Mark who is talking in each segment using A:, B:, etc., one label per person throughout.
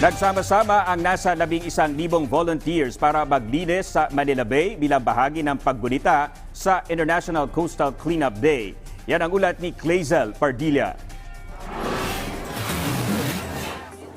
A: Nagsama-sama ang nasa labing isang libong volunteers para maglinis sa Manila Bay bilang bahagi ng paggunita sa International Coastal Cleanup Day. Yan ang ulat ni Clazel Pardilla.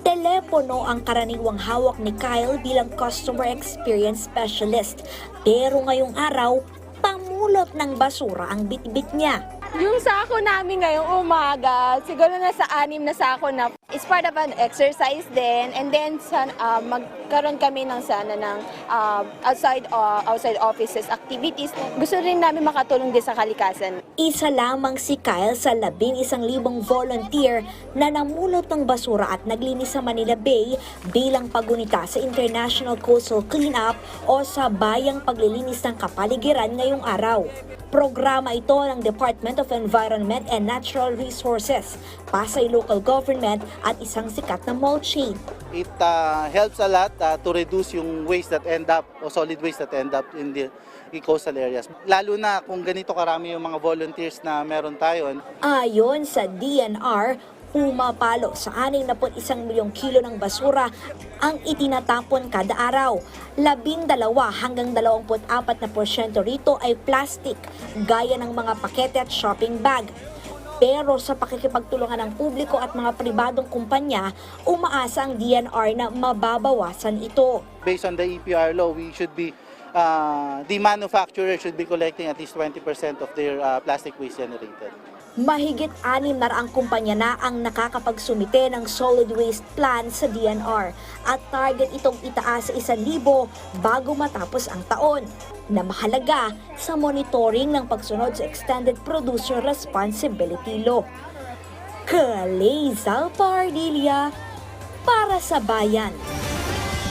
B: Telepono ang karaniwang hawak ni Kyle bilang Customer Experience Specialist. Pero ngayong araw, pamulot ng basura ang bitbit niya.
C: Yung sako namin ngayong umaga, siguro nasa anim na sako na. It's part of an exercise din. And then sa, ah, magkaroon kami ng sana ng ah, outside ah, outside offices activities. Gusto rin namin makatulong din sa kalikasan.
B: Isa lamang si Kyle sa labing isang libong volunteer na namulot ng basura at naglinis sa Manila Bay bilang pagunita sa International Coastal Cleanup o sa bayang paglilinis ng kapaligiran ngayong araw. Programa ito ng Department of Environment and Natural Resources, Pasay Local Government at isang sikat na mall chain.
D: It uh, helps a lot uh, to reduce yung waste that end up o solid waste that end up in the coastal areas. Lalo na kung ganito karami yung mga volunteers na meron tayo.
B: Ayon sa DNR, pumapalo sa 61 milyong kilo ng basura ang itinatapon kada araw. Labindalawa hanggang 24 na porsyento rito ay plastic, gaya ng mga pakete at shopping bag. Pero sa pakikipagtulungan ng publiko at mga pribadong kumpanya, umaasa ang DNR na mababawasan ito.
D: Based on the EPR law, we should be uh, the manufacturer should be collecting at least 20% of their uh, plastic waste generated.
B: Mahigit anim na raang kumpanya na ang nakakapagsumite ng solid waste plan sa DNR at target itong itaas sa isang libo bago matapos ang taon na mahalaga sa monitoring ng pagsunod sa Extended Producer Responsibility Law. Kaleza Pardilla para sa bayan.